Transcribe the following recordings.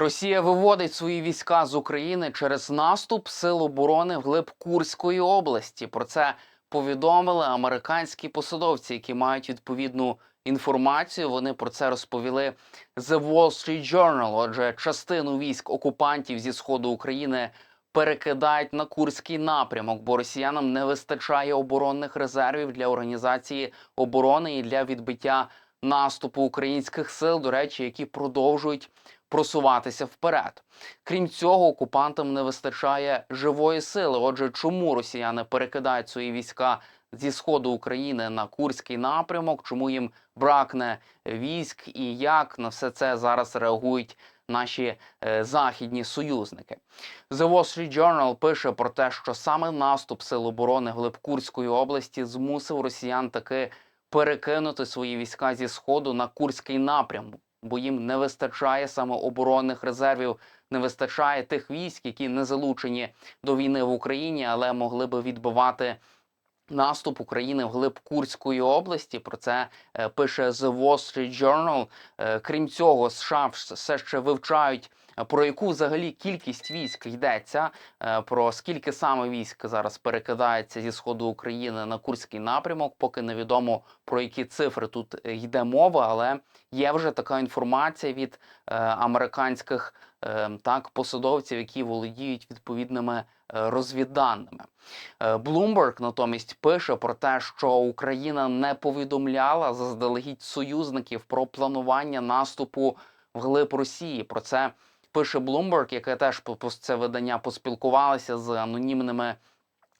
Росія виводить свої війська з України через наступ сил оборони вглиб Курської області. Про це повідомили американські посадовці, які мають відповідну інформацію. Вони про це розповіли The Wall Street Journal. Отже, частину військ окупантів зі сходу України перекидають на Курський напрямок, бо росіянам не вистачає оборонних резервів для організації оборони і для відбиття наступу українських сил, до речі, які продовжують просуватися вперед. Крім цього, окупантам не вистачає живої сили. Отже, чому росіяни перекидають свої війська зі сходу України на Курський напрямок? Чому їм бракне військ і як на все це зараз реагують наші е, західні союзники? The Wall Street Journal пише про те, що саме наступ сил оборони глиб Курської області змусив росіян таки перекинути свої війська зі сходу на Курський напрямок, бо їм не вистачає самооборонних резервів, не вистачає тих військ, які не залучені до війни в Україні, але могли би відбивати. Наступ України вглиб Курської області про це е, пише The Wall Street Journal. Е, крім цього, США все ще вивчають про яку взагалі кількість військ йдеться, е, про скільки саме військ зараз перекидається зі сходу України на Курський напрямок. Поки невідомо про які цифри тут е, йде мова, але є вже така інформація від е, американських так посадовців, які володіють відповідними розвідданими. Bloomberg натомість пише про те, що Україна не повідомляла заздалегідь союзників про планування наступу вглиб Росії. Про це пише Bloomberg, яке теж це видання поспілкувалося з анонімними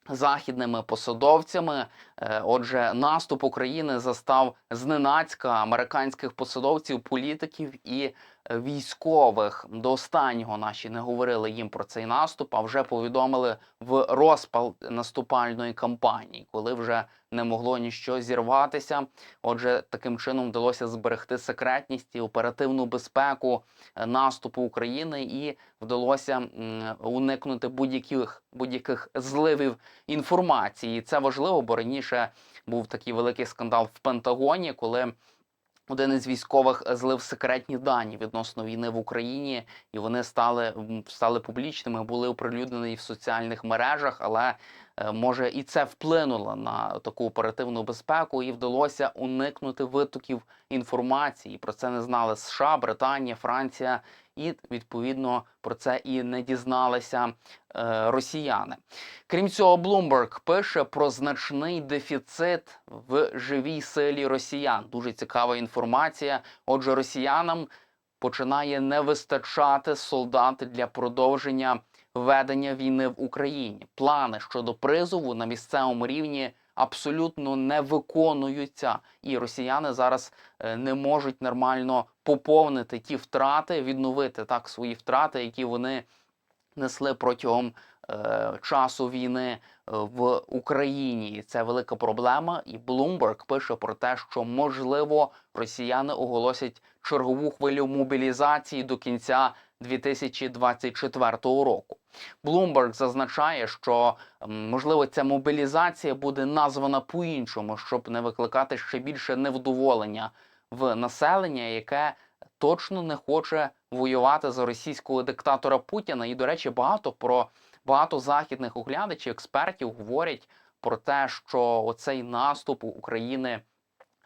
західними посадовцями. Е, Отже, наступ України застав зненацька американських посадовців, політиків і військових. До останнього наші не говорили їм про цей наступ, а вже повідомили в розпал наступальної кампанії, коли вже не могло ніщо зірватися. Отже, таким чином вдалося зберегти секретність і оперативну безпеку е, наступу України, і вдалося уникнути будь-яких будь-яких зливів інформації. Це важливо, бо раніше був такий великий скандал в Пентагоні, коли один із військових злив секретні дані відносно війни в Україні, і вони стали, стали публічними, були оприлюднені в соціальних мережах, але е, може і це вплинуло на таку оперативну безпеку, і вдалося уникнути витоків інформації. Про це не знали США, Британія, Франція, і відповідно про це і не дізналися е, росіяни. Крім цього, Bloomberg пише про значний дефіцит в живій силі росіян. Дуже цікава інформація. Отже, росіянам починає не вистачати солдат для продовження ведення війни в Україні. Плани щодо призову на місцевому рівні абсолютно не виконуються, і росіяни зараз е, не можуть нормально поповнити ті втрати, відновити так свої втрати, які вони несли протягом е, часу війни е, в Україні. І Це велика проблема. І Bloomberg пише про те, що можливо росіяни оголосять чергову хвилю мобілізації до кінця 2024 року. Bloomberg зазначає, що можливо ця мобілізація буде названа по-іншому, щоб не викликати ще більше невдоволення в населення, яке точно не хоче воювати за російського диктатора Путіна. І, до речі, багато про багато західних оглядачів, експертів говорять про те, що оцей наступ України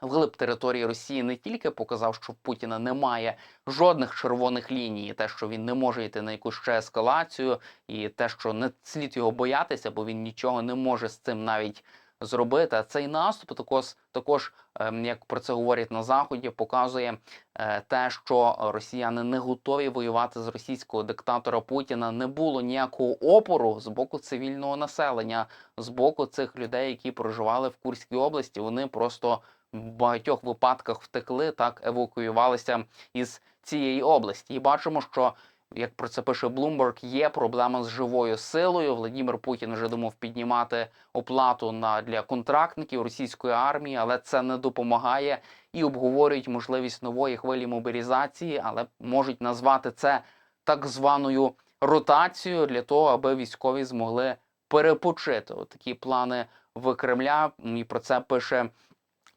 вглиб території Росії не тільки показав, що в Путіна немає жодних червоних ліній, те, що він не може йти на якусь ще ескалацію, і те, що не слід його боятися, бо він нічого не може з цим навіть зробити. Цей наступ також, також ем, як про це говорять на заході, показує е, те, що росіяни не готові воювати з російського диктатора Путіна. Не було ніякого опору з боку цивільного населення, з боку цих людей, які проживали в Курській області. Вони просто в багатьох випадках втекли, так евакуювалися із цієї області. І бачимо, що як про це пише Bloomberg, є проблема з живою силою. Владимир Путін вже думав піднімати оплату на для контрактників російської армії, але це не допомагає і обговорюють можливість нової хвилі мобілізації, але можуть назвати це так званою ротацією для того, аби військові змогли перепочити. От такі плани в Кремля. І про це пише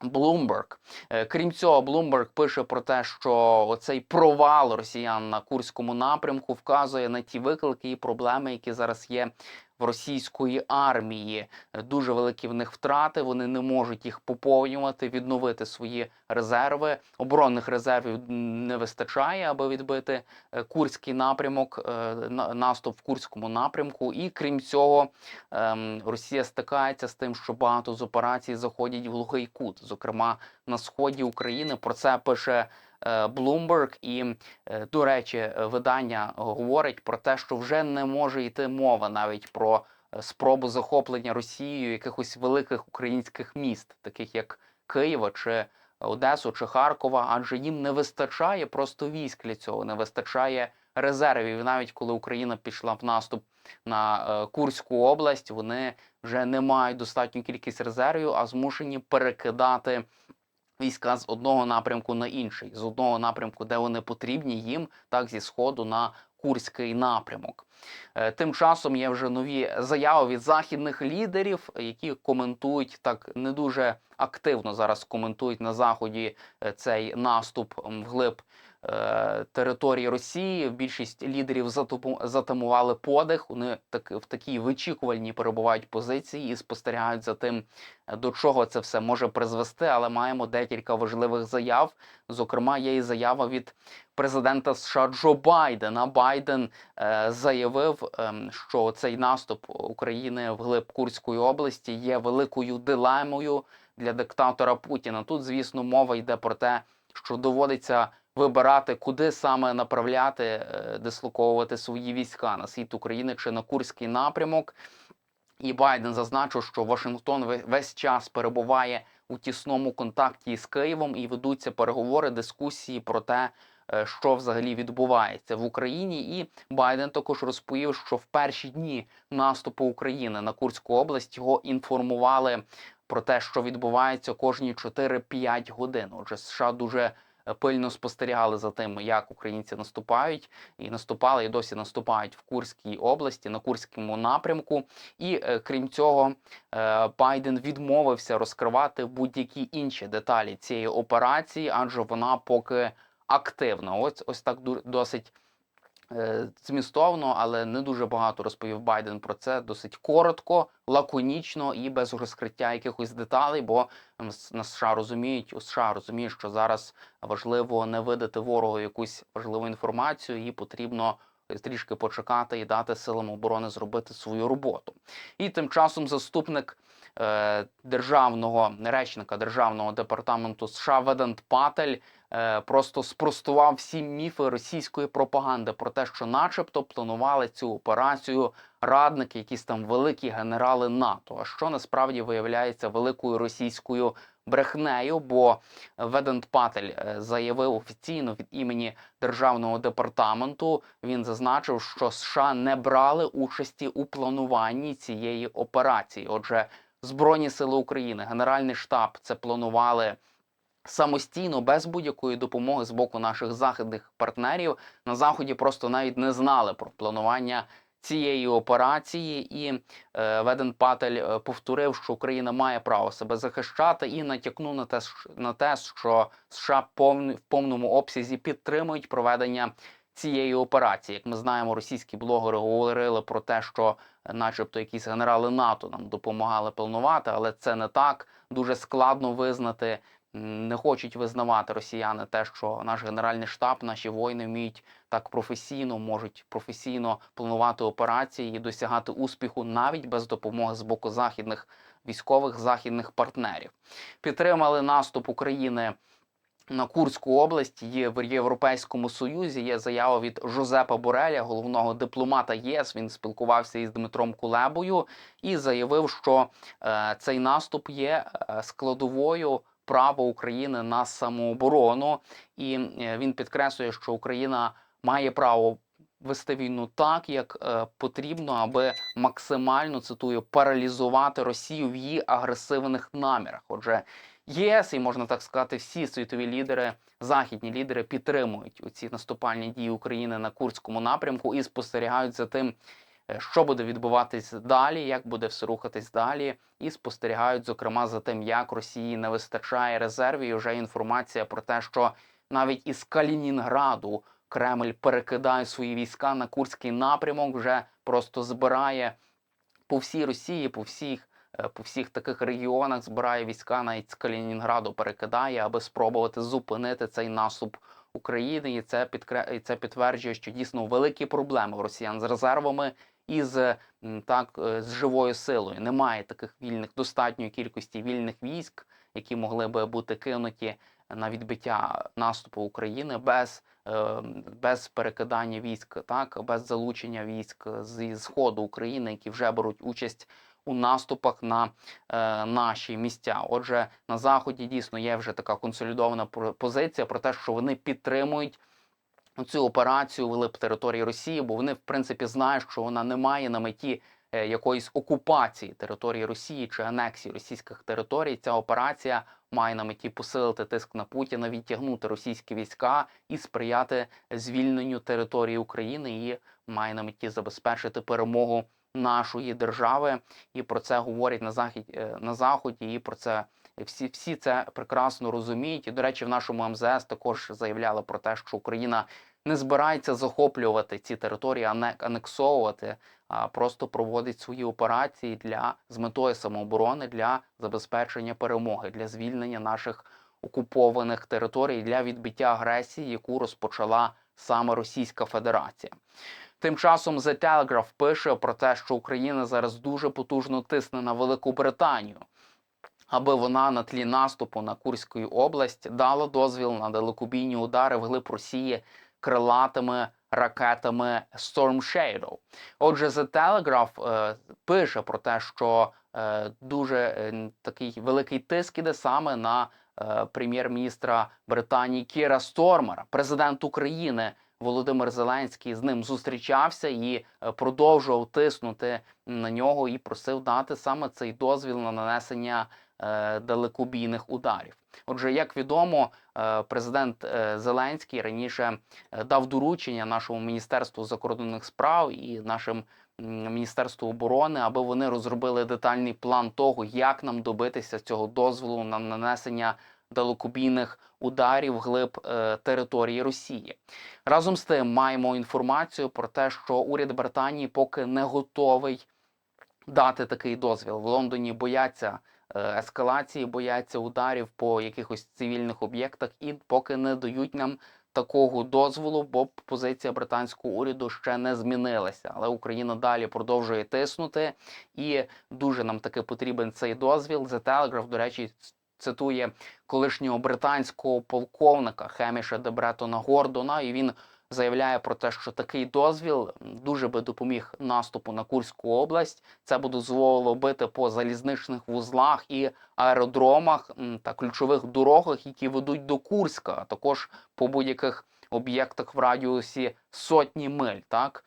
Bloomberg. Е, Крім цього, Bloomberg пише про те, що цей провал росіян на курському напрямку вказує на ті виклики і проблеми, які зараз є в російської армії. Дуже великі в них втрати. Вони не можуть їх поповнювати, відновити свої резерви. Оборонних резервів не вистачає, аби відбити е, курський напрямок, е, на- наступ в курському напрямку. І крім цього, ем, Росія стикається з тим, що багато з операцій заходять в глухий кут, зокрема на сході України. Про це пише Bloomberg. І, е, до речі, е, видання говорить про те, що вже не може йти мова навіть про е, спробу захоплення Росією якихось великих українських міст, таких як Києва чи Одесу чи Харкова, адже їм не вистачає просто військ для цього, не вистачає резервів. Навіть коли Україна пішла в наступ на е, Курську область, вони вже не мають достатню кількість резервів, а змушені перекидати війська з одного напрямку на інший, з одного напрямку, де вони потрібні їм, так зі сходу на Курський напрямок. Е, Тим часом є вже нові заяви від західних лідерів, які коментують так не дуже активно зараз коментують на заході е, цей наступ вглиб території Росії. Більшість лідерів затамували подих. Вони так в такій вичікувальній перебувають позиції і спостерігають за тим, е, до чого це все може призвести. Але маємо декілька важливих заяв. Зокрема, є і заява від президента США Джо Байдена. Байден е, заявив, ем, що цей наступ України в глиб Курської області є великою дилемою для диктатора Путіна. Тут, звісно, мова йде про те, що доводиться вибирати, куди саме направляти, е, дислоковувати свої війська на схід України чи на Курський напрямок. І Байден зазначив, що Вашингтон ве- весь час перебуває у тісному контакті з Києвом і ведуться переговори, дискусії про те, е, що взагалі відбувається в Україні. І Байден також розповів, що в перші дні наступу України на Курську область його інформували про те, що відбувається кожні 4-5 годин. Отже, США дуже пильно спостерігали за тим, як українці наступають, і наступали і досі наступають в Курській області на Курському напрямку. І е, крім цього, е, Байден відмовився розкривати будь-які інші деталі цієї операції, адже вона поки активна. Ось ось так досить. Е, Змістовно, але не дуже багато розповів Байден про це. Досить коротко, лаконічно і без розкриття якихось деталей. Бо на США розуміють, у США розуміють, що зараз важливо не видати ворогу якусь важливу інформацію, і потрібно трішки почекати і дати силам оборони зробити свою роботу. І тим часом заступник державного речника державного департаменту США Ведант Патель е, просто спростував всі міфи російської пропаганди про те, що, начебто, планували цю операцію радники, якісь там великі генерали НАТО. А що насправді виявляється великою російською брехнею, бо Ведант Патель е, заявив офіційно від імені державного департаменту. Він зазначив, що США не брали участі у плануванні цієї операції. Отже, Збройні сили України, Генеральний штаб це планували. Самостійно, без будь-якої допомоги з боку наших західних партнерів на заході просто навіть не знали про планування цієї операції, і е, Веден Патель е, повторив, що Україна має право себе захищати, і натякнув на те, на те, що США повн, в повному обсязі підтримують проведення цієї операції. Як ми знаємо, російські блогери говорили про те, що, начебто, якісь генерали НАТО нам допомагали планувати, але це не так. Дуже складно визнати. Не хочуть визнавати росіяни те, що наш генеральний штаб, наші воїни вміють так професійно, можуть професійно планувати операції і досягати успіху навіть без допомоги з боку західних військових західних партнерів. Підтримали наступ України на Курську область. Є в Європейському Союзі. Є заява від Жозепа Бореля, головного дипломата ЄС. Він спілкувався із Дмитром Кулебою і заявив, що е, цей наступ є е, складовою права України на самооборону, і е, він підкреслює, що Україна має право вести війну так, як е, потрібно, аби максимально цитую паралізувати Росію в її агресивних намірах. Отже, ЄС і можна так сказати, всі світові лідери, західні лідери підтримують ці наступальні дії України на Курському напрямку і спостерігають за тим, е, що буде відбуватись далі, як буде все рухатись далі, і спостерігають, зокрема, за тим, як Росії не вистачає резервів. І вже інформація про те, що навіть із Калінінграду Кремль перекидає свої війська на Курський напрямок, вже просто збирає по всій Росії, по всіх. Е, По всіх таких регіонах збирає війська, навіть з Калінінграду перекидає, аби спробувати зупинити цей наступ України, і це підкре... і це підтверджує, що дійсно великі проблеми у росіян з резервами і з так е, з живою силою. Немає таких вільних достатньої кількості вільних військ, які могли би бути кинуті на відбиття наступу України без, е, без перекидання військ, так без залучення військ зі сходу України, які вже беруть участь. У наступах на е, наші місця. Отже, на заході дійсно є вже така консолідована позиція про те, що вони підтримують цю операцію вглиб території Росії, бо вони в принципі знають, що вона не має на меті е, якоїсь окупації території Росії чи анексії російських територій. Ця операція має на меті посилити тиск на Путіна, відтягнути російські війська і сприяти звільненню території України і має на меті забезпечити перемогу нашої держави. І про це говорять на захід е, на заході. І про це всі, всі це прекрасно розуміють. І до речі, в нашому МЗС також заявляли про те, що Україна не збирається захоплювати ці території, а не анексовувати, а просто проводить свої операції для з метою самооборони для забезпечення перемоги, для звільнення наших окупованих територій для відбиття агресії, яку розпочала саме Російська Федерація. Тим часом The Telegraph пише про те, що Україна зараз дуже потужно тисне на Велику Британію, аби вона на тлі наступу на Курську область дала дозвіл на далекобійні удари вглиб Росії крилатими ракетами Storm Shadow. Отже, The Telegraph е, пише про те, що е, дуже е, такий великий тиск іде саме на прем'єр-міністра Британії Кіра Стормера, президент України. Володимир Зеленський з ним зустрічався і е, продовжував тиснути на нього і просив дати саме цей дозвіл на нанесення е, далекобійних ударів. Отже, як відомо, е, президент е, Зеленський раніше е, дав доручення нашому міністерству закордонних справ і нашим міністерству оборони, аби вони розробили детальний план того, як нам добитися цього дозволу на нанесення далекобійних ударів глиб е, території Росії. Разом з тим маємо інформацію про те, що уряд Британії поки не готовий дати такий дозвіл. В Лондоні бояться е, ескалації, бояться ударів по якихось цивільних об'єктах і поки не дають нам такого дозволу, бо позиція британського уряду ще не змінилася. Але Україна далі продовжує тиснути, і дуже нам таки потрібен цей дозвіл. The Telegraph, до речі, цитує колишнього британського полковника Хеміша Дебретона Гордона, і він заявляє про те, що такий дозвіл дуже би допоміг наступу на Курську область. Це би дозволило бити по залізничних вузлах і аеродромах та ключових дорогах, які ведуть до Курська, а також по будь-яких об'єктах в радіусі сотні миль. Так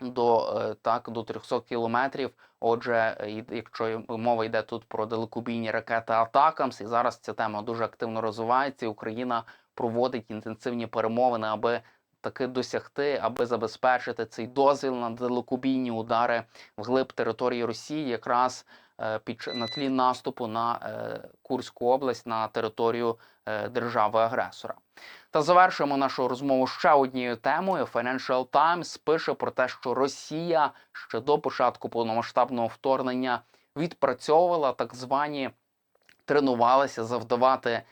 до е, так до 300 кілометрів. Отже, е, якщо мова йде тут про далекобійні ракети Атакамс, і зараз ця тема дуже активно розвивається. Україна проводить інтенсивні перемовини, аби таки досягти, аби забезпечити цей дозвіл на далекобійні удари вглиб території Росії, якраз е, під на тлі наступу на е, Курську область на територію е, держави-агресора. Та завершуємо нашу розмову ще однією темою. Financial Times пише про те, що Росія ще до початку повномасштабного вторгнення відпрацьовувала так звані тренувалася завдавати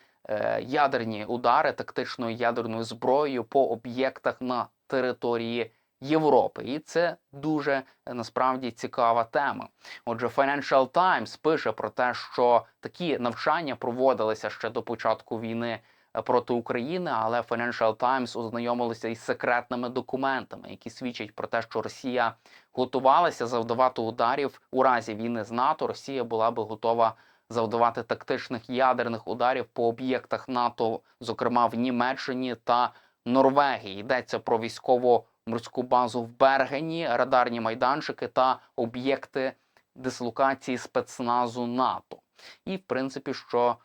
ядерні удари тактичною ядерною зброєю по об'єктах на території Європи, і це дуже е, насправді цікава тема. Отже, Financial Times пише про те, що такі навчання проводилися ще до початку війни е, проти України, але Financial Times ознайомилися із секретними документами, які свідчать про те, що Росія готувалася завдавати ударів у разі війни з НАТО. Росія була би готова завдавати тактичних ядерних ударів по об'єктах НАТО, зокрема в Німеччині та Норвегії. Йдеться про військово морську базу в Бергені, радарні майданчики та об'єкти дислокації спецназу НАТО. І в принципі, що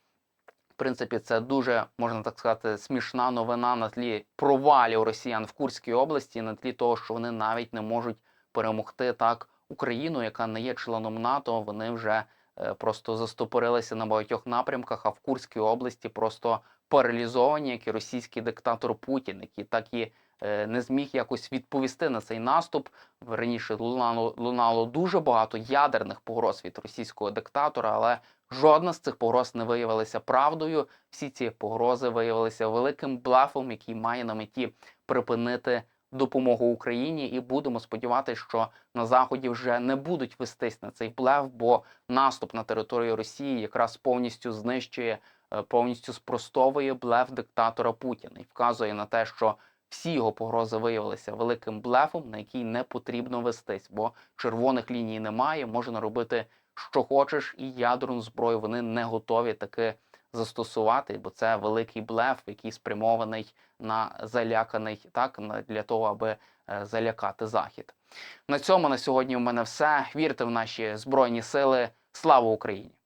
в принципі це дуже можна так сказати смішна новина на тлі провалів росіян в Курській області, на тлі того, що вони навіть не можуть перемогти так Україну, яка не є членом НАТО. Вони вже просто застопорилися на багатьох напрямках, а в Курській області просто паралізовані, як і російський диктатор Путін, який так і е, не зміг якось відповісти на цей наступ. Раніше лунало, лунало дуже багато ядерних погроз від російського диктатора, але жодна з цих погроз не виявилася правдою. Всі ці погрози виявилися великим блефом, який має на меті припинити допомогу Україні, і будемо сподіватися, що на заході вже не будуть вестись на цей блеф, бо наступ на територію Росії якраз повністю знищує, е, повністю спростовує блеф диктатора Путіна і вказує на те, що всі його погрози виявилися великим блефом, на який не потрібно вестись, бо червоних ліній немає, можна робити що хочеш, і ядерну зброю вони не готові таки застосувати, бо це великий блеф, який спрямований на заляканий так для того, аби е, залякати захід. На цьому на сьогодні у мене все. Вірте в наші збройні сили. Слава Україні!